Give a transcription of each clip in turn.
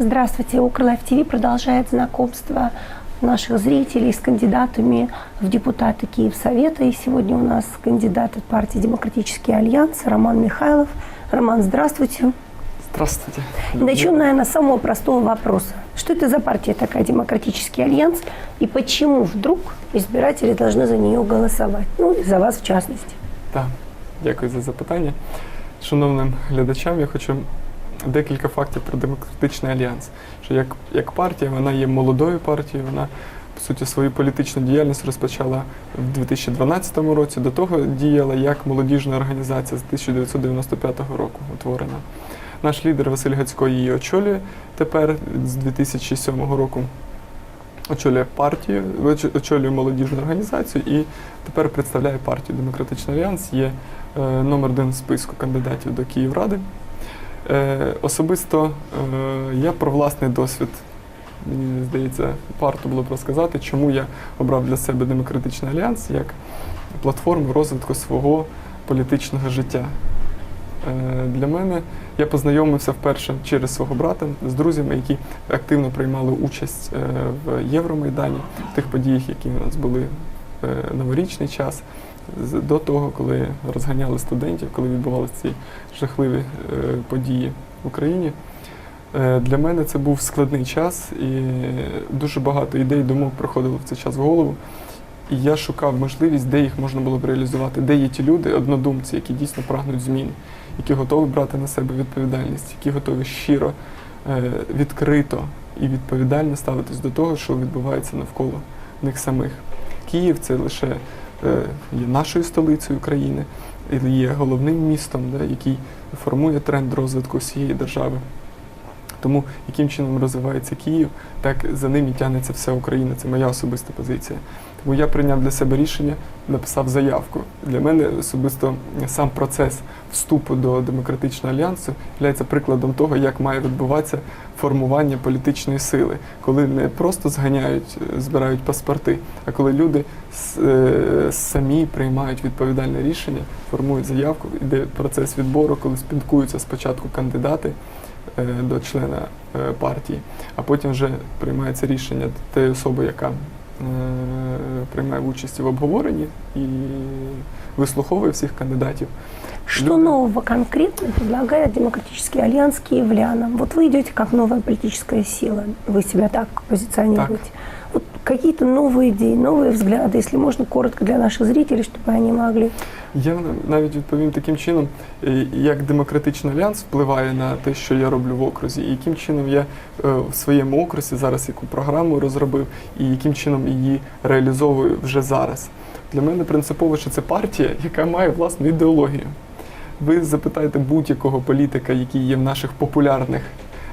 Здравствуйте. Укрлайф ТВ продолжает знакомство наших зрителей с кандидатами в депутаты Киевсовета. И сегодня у нас кандидат от партии «Демократический альянс» Роман Михайлов. Роман, здравствуйте. Здравствуйте. И Начнем, наверное, с самого простого вопроса. Что это за партия такая «Демократический альянс» и почему вдруг избиратели должны за нее голосовать? Ну, и за вас в частности. Так, дякую за запитання. Шановним глядачам, я хочу декілька фактів про демократичний альянс. Що як, як партія, вона є молодою партією, вона по суті свою політичну діяльність розпочала в 2012 році. До того діяла як молодіжна організація з 1995 року утворена. Наш лідер Василь Гацько її очолює тепер з 2007 року. Очолює партію, очолює молодіжну організацію і тепер представляє партію Демократичний альянс. Є е, номер один в списку кандидатів до Київради. Е, особисто е, я про власний досвід. Мені здається, варто було б розказати, чому я обрав для себе Демократичний альянс як платформу розвитку свого політичного життя. Е, Для мене я познайомився вперше через свого брата з друзями, які активно приймали участь в Євромайдані, в тих подіях, які у нас були новорічний час, до того, коли розганяли студентів, коли відбувалися ці жахливі е, події в Україні. Е, Для мене це був складний час, і дуже багато ідей, думок проходило в цей час в голову. І я шукав можливість, де їх можна було б реалізувати, де є ті люди, однодумці, які дійсно прагнуть змін, які готові брати на себе відповідальність, які готові щиро, е, відкрито і відповідально ставитись до того, що відбувається навколо них самих. Київ це лише є нашою столицею України, і є головним містом, да, який формує тренд розвитку всієї держави. Тому яким чином розвивається Київ, так за ним і тягнеться вся Україна. Це моя особиста позиція. Тому я прийняв для себе рішення, написав заявку. Для мене особисто сам процес вступу до демократичного альянсу є прикладом того, як має відбуватися формування політичної сили, коли не просто зганяють, е, збирають паспорти, а коли люди е, самі приймають відповідальне рішення, формують заявку, іде процес відбору, коли спілкуються спочатку кандидати е, до члена партії, а потім вже приймається рішення тієї особи, яка приймає участь в обговоренні і вислуховує всіх кандидатів. Что Люди- нового конкретно предлагает Демократический альянс киевлянам? Вот вы идете как новая политическая сила, вы себя так позиционируете. Вот какие-то новые идеи, новые взгляды, если можно коротко для наших зрителей, чтобы они могли. я навіть відповім таким чином, е, як демократичний альянс впливає на те, що я роблю в окрузі, і яким чином я е, в своєму окрузі зараз яку програму розробив, і яким чином її реалізовую вже зараз. Для мене принципово, що це партія, яка має власну ідеологію. Ви запитаєте будь-якого політика, який є в наших популярних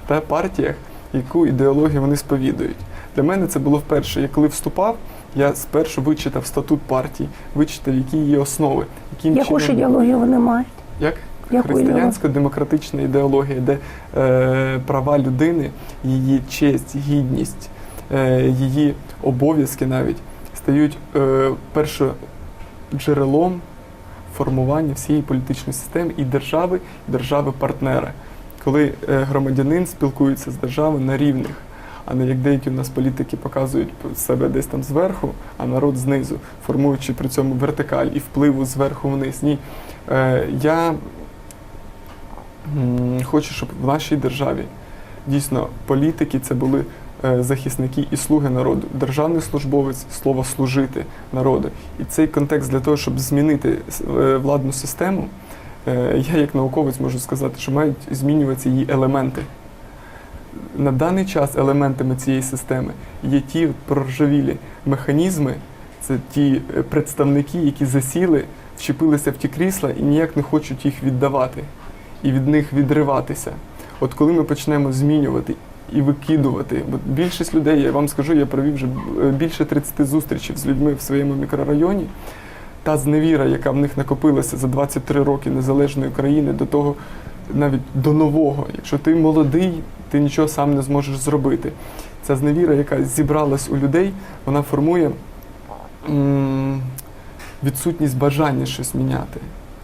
та, партіях, яку ідеологію вони сповідують. Для мене це було вперше. Я коли вступав, я спершу вичитав статут партії, вичитав, які її основи, яким Яку ж чином ідеологію вони мають? як Яку християнсько-демократична ідеологія, де е, права людини, її честь, гідність, е, її обов'язки навіть стають е, першоджерелом формування всієї політичної системи і держави, і держави-партнера, коли е, громадянин спілкується з державою на рівних. А не як деякі у нас політики показують себе десь там зверху, а народ знизу, формуючи при цьому вертикаль і впливу зверху вниз. Ні. Е, я хочу, щоб в нашій державі дійсно політики це були е, захисники і слуги народу. Державний службовець слово служити народу. І цей контекст для того, щоб змінити е, владну систему, я як науковець можу сказати, що мають змінюватися її елементи. На даний час елементами цієї системи є ті проржавілі механізми, це ті е, представники, які засіли, вчепилися в ті крісла і ніяк не хочуть їх віддавати і від них відриватися. От коли ми почнемо змінювати і викидувати, бо більшість людей, я вам скажу, я провів вже е, більше 30 зустрічей з людьми в своєму мікрорайоні. Та зневіра, яка в них накопилася за 23 роки незалежної країни, до того навіть до нового. Якщо ти молодий, ти нічого сам не зможеш зробити. Ця зневіра, яка зібралась у людей, вона формує відсутність бажання щось міняти.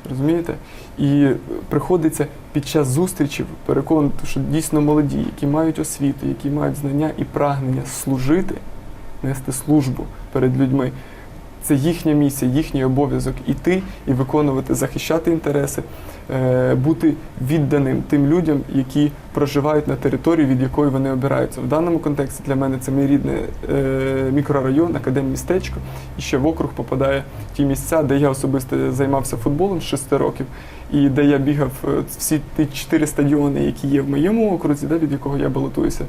Розумієте? І приходиться під час зустрічів переконувати, що дійсно молоді, які мають освіту, які мають знання і прагнення служити, нести службу перед людьми. Це їхня місія, їхній обов'язок іти і виконувати, захищати інтереси, е, бути відданим тим людям, які проживають на території, від якої вони обираються. В даному контексті для мене це мій рідний е, мікрорайон, академмістечко, і ще в округ попадає ті місця, де я особисто займався футболом з 6 років, і де я бігав е, всі ті чотири стадіони, які є в моєму окрузі, де, від якого я балотуюся.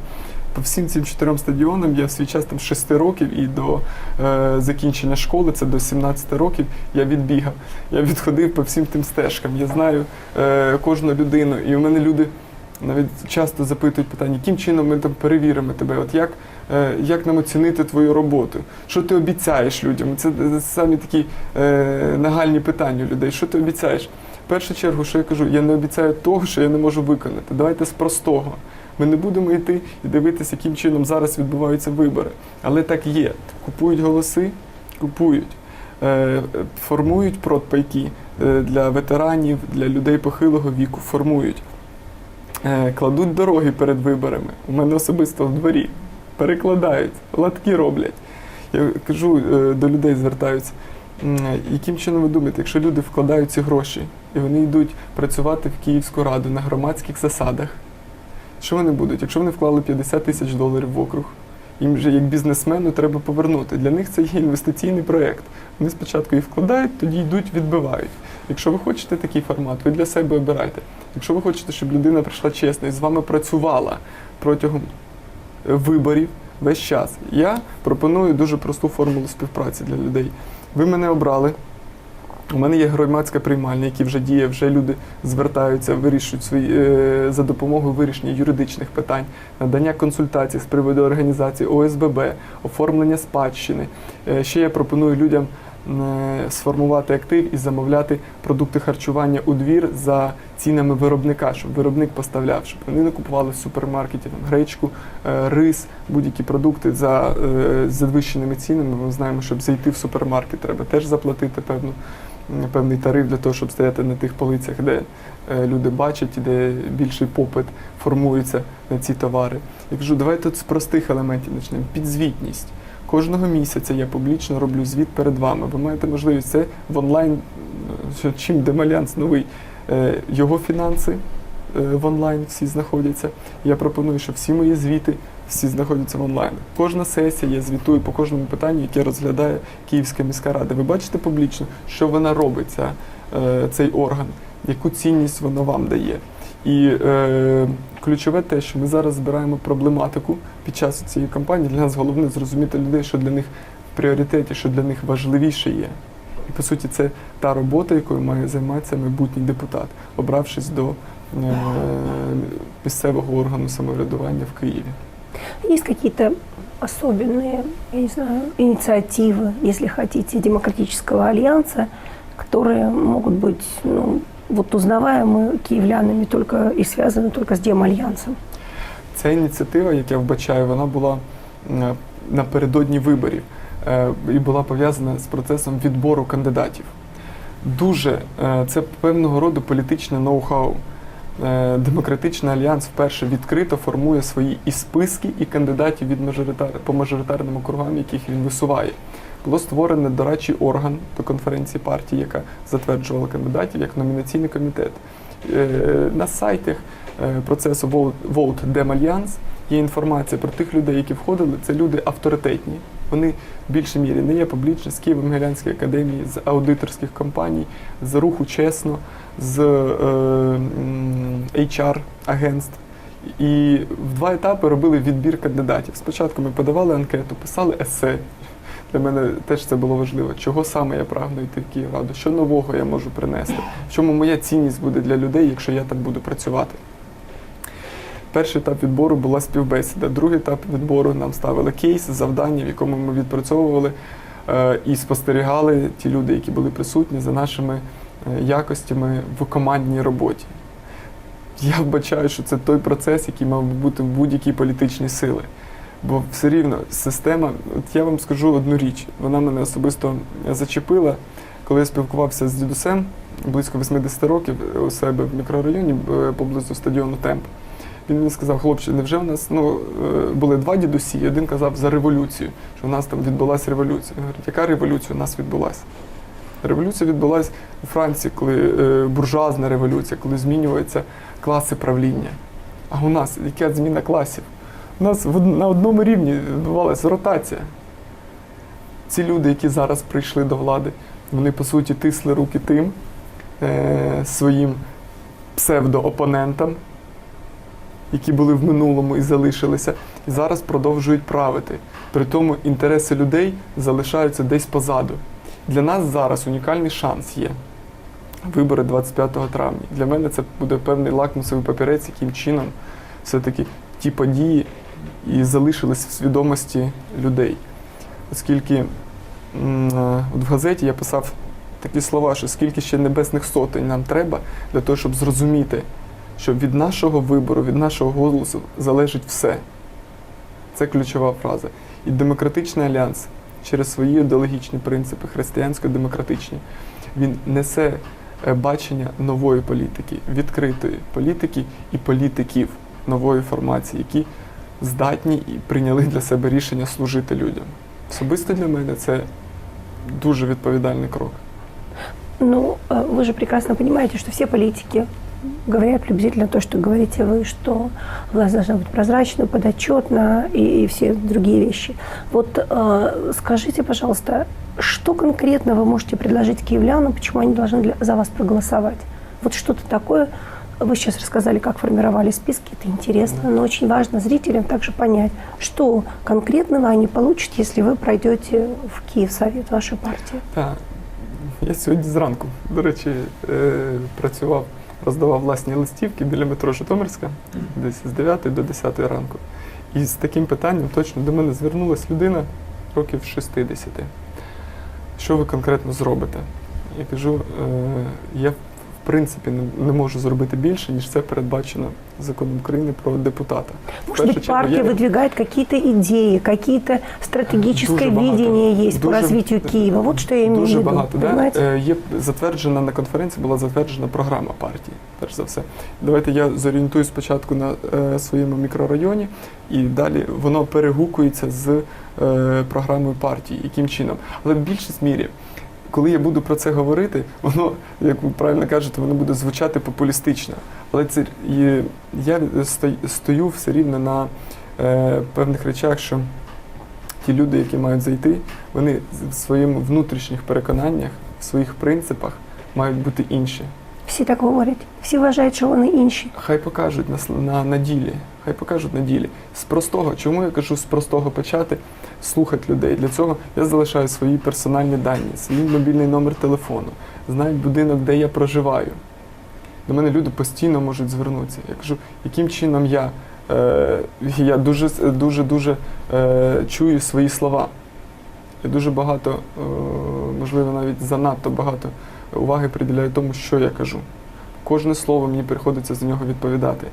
По всім цим чотирьом стадіонам я в свій час там з 6 років і до е, закінчення школи, це до 17 років, я відбігав. Я відходив по всім тим стежкам. Я знаю е, кожну людину, і у мене люди навіть часто запитують питання, яким чином ми там перевіримо тебе? От як, е, як нам оцінити твою роботу? Що ти обіцяєш людям? Це, самі такі е, нагальні питання людей. Що ти обіцяєш? В першу чергу, що я кажу, я не обіцяю того, що я не можу виконати. Давайте з простого. Ми не будемо йти і дивитися, яким чином зараз відбуваються вибори. Але так є. Купують голоси, купують, е, формують продпайки е, для ветеранів, для людей похилого віку, формують, Е, кладуть дороги перед виборами. У мене особисто в дворі. Перекладають, латки роблять. Я кажу до людей, звертаються. Яким чином ви думаєте, якщо люди вкладають ці гроші і вони йдуть працювати в Київську раду на громадських засадах, що вони будуть? Якщо вони вклали 50 тисяч доларів в округ, їм же як бізнесмену треба повернути. Для них це є інвестиційний проєкт. Вони спочатку їх вкладають, тоді йдуть, відбивають. Якщо ви хочете такий формат, ви для себе обирайте. Якщо ви хочете, щоб людина прийшла чесно і з вами працювала протягом виборів весь час, я пропоную дуже просту формулу співпраці для людей. Ви мене обрали. У мене є громадська приймальня, які вже діє, вже люди звертаються, вирішують свої е, за допомогою вирішення юридичних питань, надання консультацій з приводу організації ОСББ, оформлення спадщини. Е, ще я пропоную людям е, сформувати актив і замовляти продукти харчування у двір за цінами виробника, щоб виробник поставляв, щоб вони не купували в супермаркеті там, гречку, рис, будь-які продукти за завищеними цінами. Ми знаємо, щоб зайти в супермаркет, треба теж заплатити певну певний тариф для того, щоб стояти на тих полицях, де е, люди бачать, де більший попит формується на ці товари. Я кажу, давайте з простих елементів почнемо. Підзвітність. Кожного місяця я публічно роблю звіт перед вами. Ви маєте можливість це в онлайн, чим Демальянс новий, е, його фінанси е, в онлайн всі знаходяться. Я пропоную, що всі мої звіти всі знаходяться в онлайн. Кожна сесія я звітую по кожному питанню, яке розглядає Київська міська рада. Ви бачите публічно, що вона робить, ця, е, цей орган, яку цінність вона вам дає. І е, ключове те, що ми зараз збираємо проблематику під час цієї кампанії. Для нас головне зрозуміти людей, що для них в пріоритеті, що для них важливіше є. І по суті, це та робота, якою має займатися майбутній депутат, обравшись до е, місцевого органу самоврядування в Києві. Есть какие-то особенные, я не знаю, инициативы, если хотите, демократического альянса, которые могут быть ну, вот узнаваемы киевлянами только и связаны только с Демальянсом? Ця ініціатива, як я вбачаю, вона була м, напередодні виборів е, і була пов'язана з процесом відбору кандидатів. Дуже е, це певного роду політичне ноу-хау. Е, Демократичний альянс вперше відкрито формує свої і списки, і кандидатів від мажоритар... по мажоритарним округам, яких він висуває. Було створено дорадчий орган до конференції партії, яка затверджувала кандидатів як номінаційний комітет. Е, На сайтах е, процесу Vote- Dem Alliance є інформація про тих людей, які входили. Це люди авторитетні. Вони в більшій мірі не є публічні з Києво-Могилянської академії, з аудиторських компаній, з руху чесно, з е, HR-агентств. І в два етапи робили відбір кандидатів. Спочатку ми подавали анкету, писали есе. Для мене теж це було важливо. Чого саме я прагну йти в Київраду, що нового я можу принести, в чому моя цінність буде для людей, якщо я там буду працювати. Перший етап відбору була співбесіда. Другий етап відбору нам ставили кейс, завдання, в якому ми відпрацьовували е, і спостерігали ті люди, які були присутні за нашими е, якостями в командній роботі. Я вбачаю, що це той процес, який мав бути в будь-якій політичній сили. Бо все рівно система, от я вам скажу одну річ, вона мене особисто зачепила, коли я спілкувався з дідусем близько 80 років у себе в мікрорайоні е, поблизу стадіону Темп. Він мені сказав, хлопче, невже в нас ну, е, були два дідусі, і один казав за революцію, що в нас там відбулася революція. Він говорить, яка революція у нас відбулася? Революція відбулася у Франції, коли е, буржуазна революція, коли змінюються класи правління. А у нас яка зміна класів? У нас на одному рівні відбувалася ротація. Ці люди, які зараз прийшли до влади, вони по суті тисли руки тим е, своїм псевдоопонентам, які були в минулому і залишилися, і зараз продовжують правити. При тому інтереси людей залишаються десь позаду. Для нас зараз унікальний шанс є. Вибори 25 травня. Для мене це буде певний лакмусовий папірець, яким чином все-таки ті події і залишились в свідомості людей. Оскільки е, от в газеті я писав такі слова, що скільки ще небесних сотень нам треба для того, щоб зрозуміти, що від нашого вибору, від нашого голосу залежить все. Це ключова фраза. І демократичний альянс через свої ідеологічні принципи, християнсько-демократичні, він несе е, бачення нової політики, відкритої політики і політиків нової формації, які здатні і прийняли для себе рішення служити людям. Особисто для мене це дуже відповідальний крок. Ну, э, вы же прекрасно понимаете, что все политики говорят приблизительно то, что говорите вы, что власть должна быть прозрачна, подотчетна и, и все другие вещи. Вот э, скажите, пожалуйста, что конкретно вы можете предложить киевлянам, почему они должны для- за вас проголосовать? Вот что-то такое. Вы сейчас рассказали, как формировали списки, это интересно, но очень важно зрителям также понять, что конкретного они получат, если вы пройдете в Киев Совет вашей партии. Так, я сьогодні зранку, до речі, е, працював, роздавав власні листівки біля метро Житомирська, десь з 9 до 10 ранку. І з таким питанням точно до мене звернулася людина років 60. Що ви конкретно зробите? Я кажу, е, я в принципі не, не можу зробити більше, ніж це передбачено законом України про депутата. Чергу, партия я- выдвигает какие-то идеи, какие-то стратегическое Дуже багато. видение есть по Дуже- развитию Киева. Вот что я Дуже виду. багато. Да? понимаете? Е, Є затверджена на конференції, була затверджена програма партії, перш за все. Давайте я зорієнтую спочатку на е, своєму мікрорайоні, і далі воно перегукується з е, програмою партії, яким чином. Але в більшість мірі, коли я буду про це говорити, воно, як ви правильно кажете, воно буде звучати популістично. Але це я стою, все рівно на е, певних речах, що ті люди, які мають зайти, вони в своїх внутрішніх переконаннях, в своїх принципах мають бути інші. Всі так говорять. Всі вважають, що вони інші. Хай покажуть на, на, на ділі. Хай покажуть на ділі. З простого, чому я кажу з простого почати слухати людей. Для цього я залишаю свої персональні дані, свій мобільний номер телефону, знають будинок, де я проживаю. До мене люди постійно можуть звернутися. Я кажу, яким чином я, е, я дуже дуже дуже е, чую свої слова. Я дуже багато, е, можливо, навіть занадто багато уваги приділяю тому, що я кажу. Кожне слово мені приходиться за нього відповідати.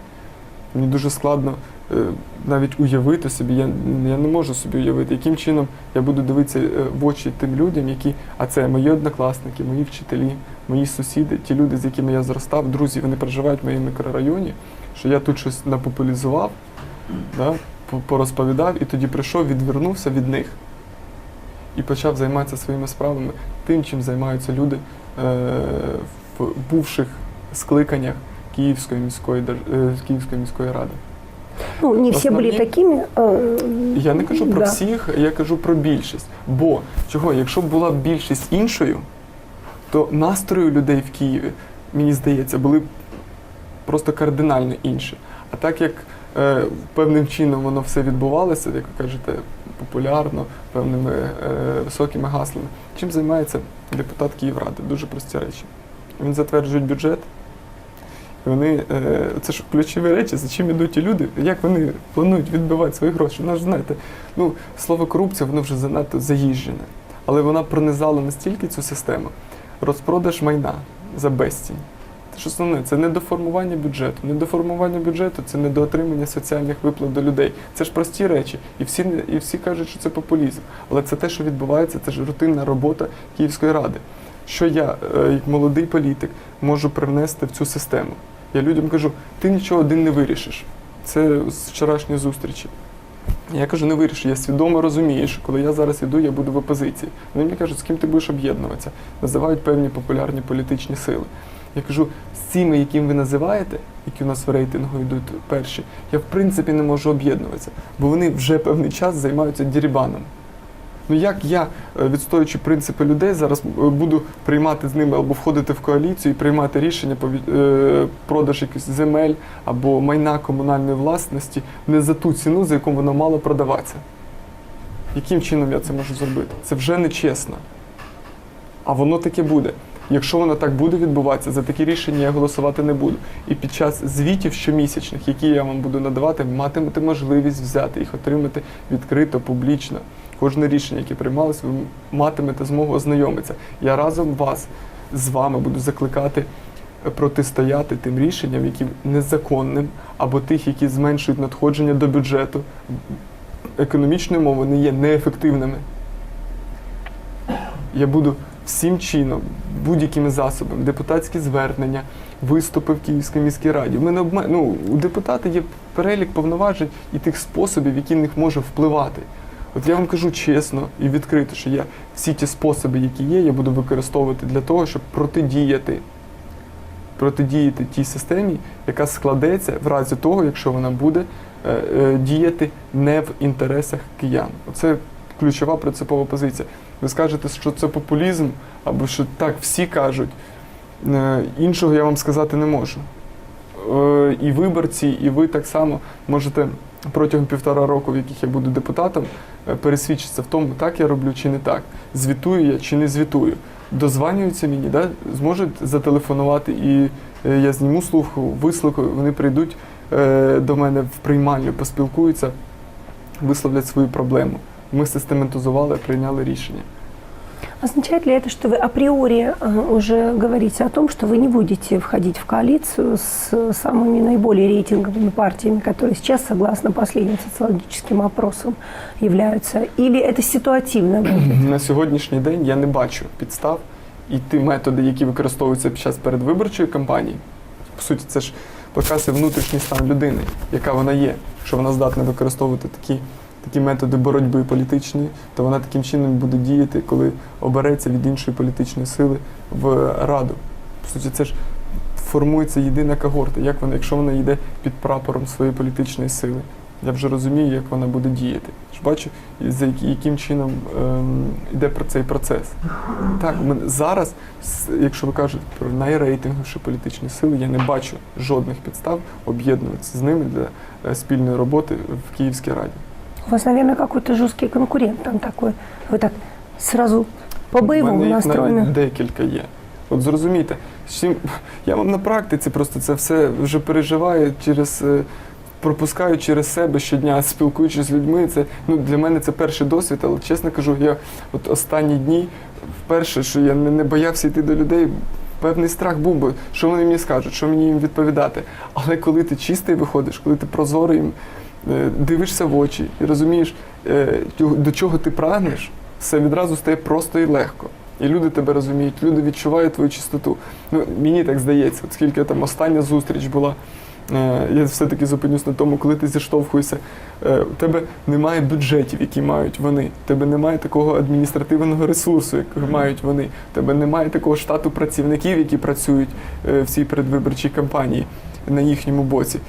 Мені дуже складно навіть уявити собі, я, я не можу собі уявити, яким чином я буду дивитися е, в очі тим людям, які, а це мої однокласники, мої вчителі, мої сусіди, ті люди, з якими я зростав, друзі, вони проживають в моєму мікрорайоні, що я тут щось напопулізував, да, порозповідав і тоді прийшов, відвернувся від них і почав займатися своїми справами тим, чим займаються люди е, в бувших скликаннях Київської міської е, Київської міської ради. Ну, не все Основні- были такими. Я не кажу про да. всіх, я кажу про більшість. Бо чого, якщо б була більшість іншою, то настрої людей в Києві, мені здається, були б просто кардинально інші. А так як е, певним чином воно все відбувалося, як ви кажете, популярно, певними е, високими гаслами. Чим займається депутат Київради? Дуже прості речі. Він затверджує бюджет. І вони, е, це ж ключові речі, за чим ідуть ті люди, як вони планують відбивати свої гроші. Ну, ж знаєте, ну, слово корупція, воно вже занадто заїжджене. Але вона пронизала настільки цю систему. Розпродаж майна за безцінь. Це ж основне, це не до формування бюджету. Не до формування бюджету це не до отримання соціальних виплат до людей. Це ж прості речі. І всі, і всі кажуть, що це популізм. Але це те, що відбувається, це ж рутинна робота Київської ради. Що я, е, як молодий політик, можу привнести в цю систему. Я людям кажу, ти нічого один не вирішиш. Це з вчорашньої зустрічі. Я кажу, не вирішу, я свідомо розумію, що коли я зараз іду, я буду в опозиції. Вони мені кажуть, з ким ти будеш об'єднуватися. Називають певні популярні політичні сили. Я кажу, з цими, яким ви називаєте, які у нас в рейтингу йдуть перші, я в принципі не можу об'єднуватися, бо вони вже певний час займаються дірібаном. Ну як я, е, відстоюючи принципи людей, зараз е, буду приймати з ними або входити в коаліцію і приймати рішення від- е, продаж якихось земель або майна комунальної власності не за ту ціну, за яку воно мало продаватися? Яким чином я це можу зробити? Це вже не чесно. А воно таке буде. Якщо воно так буде відбуватися, за такі рішення я голосувати не буду. І під час звітів щомісячних, які я вам буду надавати, матимете можливість взяти їх, отримати відкрито, публічно. Кожне рішення, яке приймалось, ви матимете змогу ознайомитися. Я разом вас з вами буду закликати е, протистояти тим рішенням, які незаконним, або тих, які зменшують надходження до бюджету. Економічною мовою не є неефективними. Я буду всім чином, будь-якими засобами, депутатські звернення, виступи в Київській міській раді. Ми не обме... ну, у депутата є перелік повноважень і тих способів, які на них може впливати. От я вам кажу чесно і відкрито, що я всі ті способи, які є, я буду використовувати для того, щоб протидіяти. Протидіяти тій системі, яка складеться в разі того, якщо вона буде е, е, діяти не в інтересах киян. Оце ключова принципова позиція. Ви скажете, що це популізм, або що так всі кажуть. Е, Іншого я вам сказати не можу. Е, І виборці, і ви так само можете протягом півтора року, в яких я буду депутатом, е, пересвідчитися в тому, так я роблю чи не так, звітую я чи не звітую. Дозванюються мені, да? зможуть зателефонувати, і е, я зніму слуху, вислухаю, вони прийдуть е, до мене в приймальню, поспілкуються, висловлять свою проблему. Ми систематизували, прийняли рішення. Означает ли это, что вы априори э, уже говорите о том, что вы не будете входить в коалицию с самыми наиболее рейтинговыми партиями, которые сейчас, согласно последним социологическим опросам, являются? Или это ситуативно будет? На сьогоднішній день я не бачу підстав і ті методи, які використовуються під час передвиборчої кампанії. По суті, це ж показує внутрішній стан людини, яка вона є. Якщо вона здатна використовувати такі, такі методи боротьби політичної, то вона таким чином буде діяти, коли обереться від іншої політичної сили в раду. По суті, це ж формується єдина когорта. Як вона, якщо вона йде під прапором своєї політичної сили, я вже розумію, як вона буде діяти. Бачу, за яким чином ем, йде про цей процес. Так, ми зараз, якщо ви кажете про найрейтинговіші політичні сили, я не бачу жодних підстав об'єднуватися з ними для е, спільної роботи в Київській раді. У вас, наверное, какой-то жесткий конкурент там такой. Вы так сразу У по-боевому настроены. декілька є. От зрозумійте, чим я вам на практиці просто це все вже переживаю через. е, Пропускаю через себе щодня, спілкуючись з людьми. Це ну для мене це перший досвід, але чесно кажу, я от останні дні вперше, що я не, не боявся йти до людей. Певний страх був, бо що вони мені скажуть, що мені їм відповідати. Але коли ти чистий виходиш, коли ти прозорий їм дивишся в очі і розумієш, е, до чого ти прагнеш, все відразу стає просто і легко. І люди тебе розуміють, люди відчувають твою чистоту. Ну, мені так здається, оскільки там остання зустріч була. е, Я все-таки зупинюсь на тому, коли ти зіштовхуєшся, е, у тебе немає бюджетів, які мають вони. У тебе немає такого адміністративного ресурсу, який мають вони. У тебе немає такого штату працівників, які працюють е, в цій передвиборчій кампанії на їхньому боці.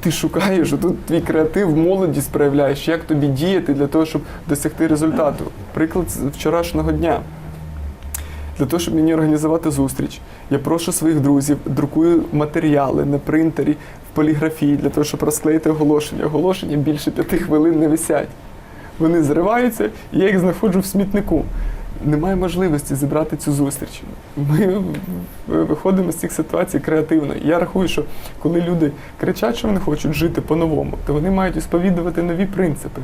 Ти шукаєш, тут твій креатив, молодість проявляєш, як тобі діяти для того, щоб досягти результату. Приклад з вчорашнього дня. Для того, щоб мені організувати зустріч, я прошу своїх друзів, друкую матеріали на принтері в поліграфії для того, щоб розклеїти оголошення. Оголошення більше п'яти хвилин не висять. Вони зриваються, і я їх знаходжу в смітнику. Немає можливості зібрати цю зустріч. Ми виходимо з цих ситуацій креативно. Я рахую, що коли люди кричать, що вони хочуть жити по-новому, то вони мають сповідувати нові принципи.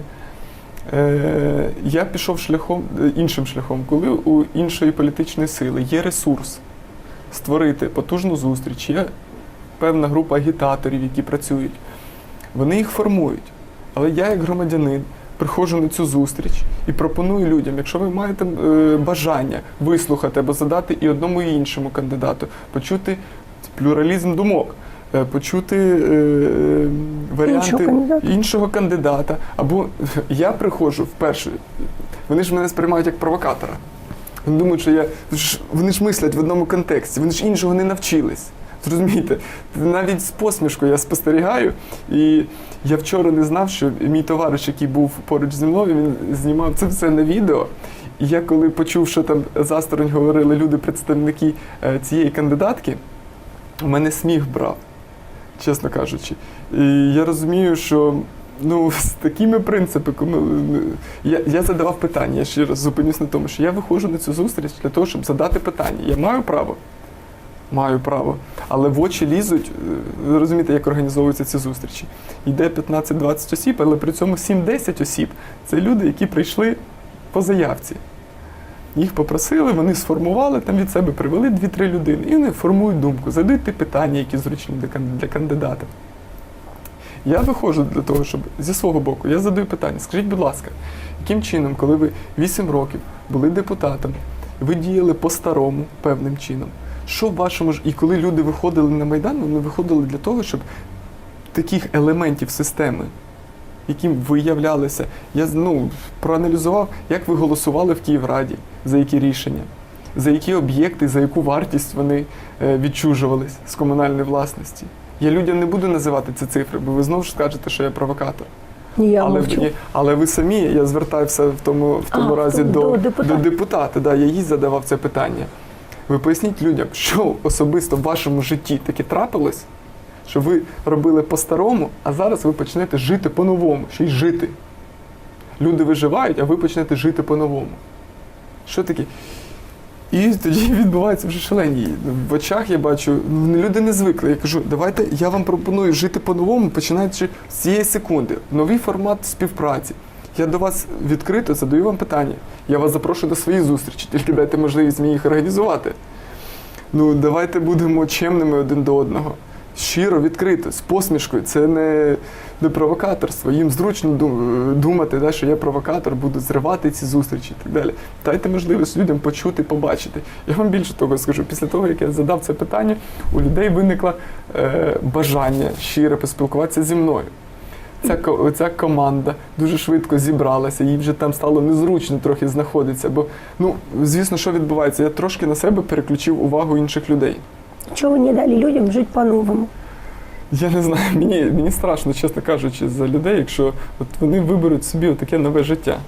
Е, я пішов шляхом е, іншим шляхом, коли у іншої політичної сили є ресурс створити потужну зустріч, є певна група агітаторів, які працюють. Вони їх формують. Але я, як громадянин, приходжу на цю зустріч і пропоную людям, якщо ви маєте е, бажання вислухати або задати і одному і іншому кандидату, почути плюралізм думок, е, почути е, варіанти Іншого кандидата. іншого кандидата. Або я приходжу вперше, вони ж мене сприймають як провокатора. Вони думають, що я. Вони ж мислять в одному контексті, вони ж іншого не навчились. Зрозумієте, навіть з посмішкою я спостерігаю. І я вчора не знав, що мій товариш, який був поруч зі мною, він знімав це все на відео. І я коли почув, що там засторонь говорили люди, представники е, цієї кандидатки, у мене сміх брав, чесно кажучи. І я розумію, що ну, з такими принципами ну, я, я задавав питання. Я ще раз зупинюсь на тому, що я виходжу на цю зустріч для того, щоб задати питання. Я маю право. Маю право. Але в очі лізуть, е, ви розумієте, як організовуються ці зустрічі. Йде 15-20 осіб, але при цьому 7-10 осіб це люди, які прийшли по заявці. Їх попросили, вони сформували, там від себе привели 2-3 людини. І вони формують думку, задають ті питання, які зручні для кандидата. Я виходжу для того, щоб зі свого боку, я задаю питання. Скажіть, будь ласка, яким чином, коли ви 8 років були депутатом, ви діяли по-старому певним чином? Що в вашому ж. І коли люди виходили на Майдан, вони виходили для того, щоб таких елементів системи, яким ви являлися, я ну, проаналізував, як ви голосували в Київраді, за які рішення, за які об'єкти, за яку вартість вони е, відчужувались з комунальної власності. Я людям не буду називати ці цифри, бо ви знову ж скажете, що я провокатор. Я але, мовчу. ні, але ви самі, я звертався в тому, в тому А, разі до до, депутата. до депутата. Да, я їй задавав це питання. Ви поясніть людям, що особисто в вашому житті таке трапилось, що ви робили по-старому, а зараз ви почнете жити по-новому, ще й жити. Люди виживають, а ви почнете жити по-новому. Що таке? І тоді відбуваються вже шалені. В очах я бачу, ну, люди не звикли. Я кажу, давайте я вам пропоную жити по-новому, починаючи з цієї секунди. Новий формат співпраці. Я до вас відкрито задаю вам питання. Я вас запрошую до своєї зустрічі, тільки дайте можливість мені їх організувати. Ну, давайте будемо чемними один до одного. Щиро, відкрито, з посмішкою. Це не, не провокаторство. Їм зручно думати, да, що я провокатор, буду зривати ці зустрічі і так далі. Дайте можливість людям почути, побачити. Я вам більше того скажу, після того, як я задав це питання, у людей виникло е, бажання щиро поспілкуватися зі мною. Ця, ця команда дуже швидко зібралася, їй вже там стало незручно трохи знаходитися. Бо, ну, звісно, що відбувається? Я трошки на себе переключив увагу інших людей. Чего вы не дали людям жить по-новому? Я не знаю, мені, мені страшно, чесно кажучи, за людей, якщо от вони виберуть собі таке нове життя.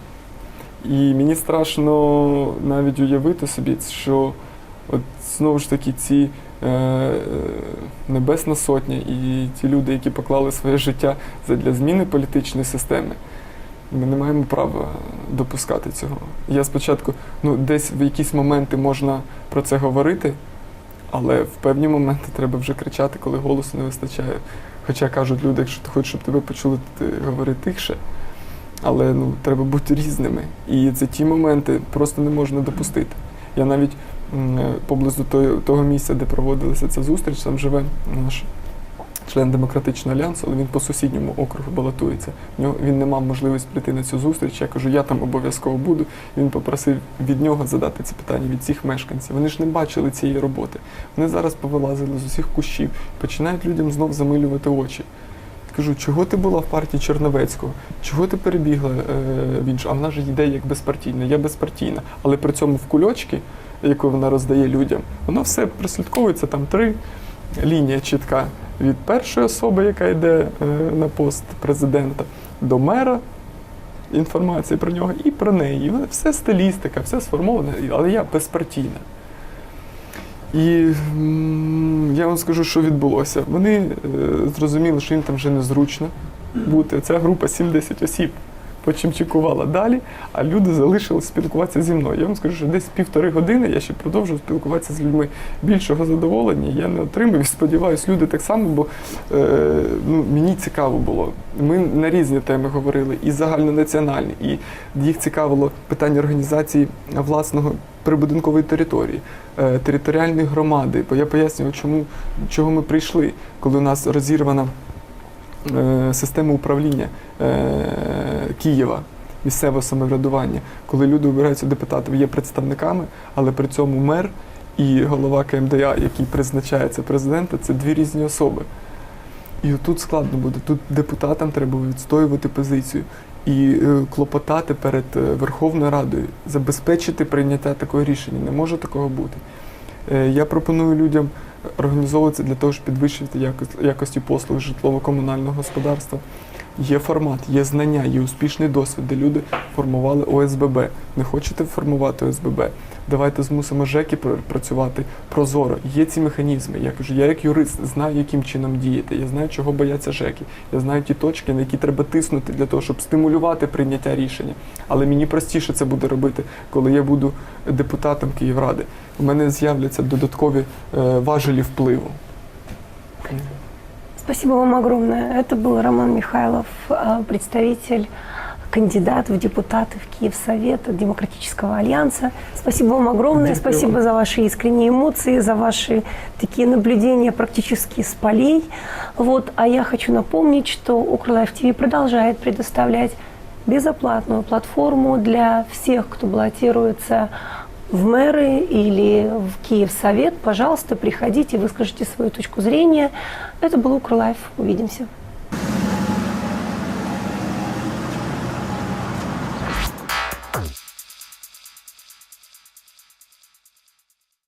І мені страшно навіть уявити собі, що от знову ж таки ці Небесна Сотня і ті люди, які поклали своє життя для зміни політичної системи, ми не маємо права допускати цього. Я спочатку, ну, десь в якісь моменти можна про це говорити, але в певні моменти треба вже кричати, коли голосу не вистачає. Хоча кажуть люди, якщо ти хочеш, щоб тебе почули, ти говори тихше. Але ну, треба бути різними. І це ті моменти просто не можна допустити. Я навіть е, поблизу того, місця, де проводилася ця зустріч, там живе наш член демократичного альянсу, але він по сусідньому округу балотується. Він не мав можливості прийти на цю зустріч. Я кажу, я там обов'язково буду. Він попросив від нього задати ці питання від цих мешканців. Вони ж не бачили цієї роботи. Вони зараз повилазили з усіх кущів, починають людям знов замилювати очі. Кажу, чого ти була в партії Черновецького? Чого ти перебігла е, в іншу? А вона ж йде як безпартійна, я безпартійна. Але при цьому в кульочки, яку вона роздає людям, воно все прослідковується там три лінія чітка від першої особи, яка йде е, на пост президента, до мера. Інформація про нього і про неї. Все стилістика, все сформоване, але я безпартійна. І я вам скажу, що відбулося. Вони е, зрозуміли, що їм там вже незручно бути. Ця група 70 осіб почимчикувала далі, а люди залишились спілкуватися зі мною. Я вам скажу, що десь півтори години я ще продовжую спілкуватися з людьми. Більшого задоволення я не отримав і сподіваюся, люди так само, бо е, ну, мені цікаво було. Ми на різні теми говорили, і загальнонаціональні, і їх цікавило питання організації власного прибудинкової території, е, територіальної громади. Бо я пояснював, чому чого ми прийшли, коли у нас розірвана е, система управління е, Києва. місцевого самоврядування, коли люди обираються депутатами, є представниками, але при цьому мер і голова КМДА, який призначається президента, це дві різні особи. І тут складно буде. Тут депутатам треба відстоювати позицію і е, клопотати перед Верховною Радою, забезпечити прийняття такого рішення. Не може такого бути. Я пропоную людям організовуватися для того, щоб підвищити якості, якості послуг житлово-комунального господарства. Є формат, є знання, є успішний досвід, де люди формували ОСББ. Не хочете формувати ОСББ? Давайте змусимо ЖЕКи пр- працювати прозоро. Є ці механізми. Я кажу, я як юрист знаю, яким чином діяти. Я знаю, чого бояться ЖЕКи. Я знаю ті точки, на які треба тиснути для того, щоб стимулювати прийняття рішення. Але мені простіше це буде робити, коли я буду депутатом Київради. У мене з'являться додаткові е, важелі впливу. Спасибо вам огромное. Это был Роман Михайлов, э, представитель, кандидат в депутаты в Киевсовет Демократического альянса. Спасибо вам огромное. Дякую Спасибо за ваши искренние эмоции, за ваши такие наблюдения практически с полей. Вот. А я хочу напомнить, что Укрлайф ТВ продолжает предоставлять безоплатную платформу для всех, кто баллотируется в мэры или в Киевсовет. Пожалуйста, приходите, выскажите свою точку зрения. Это был Укрлайф. Увидимся.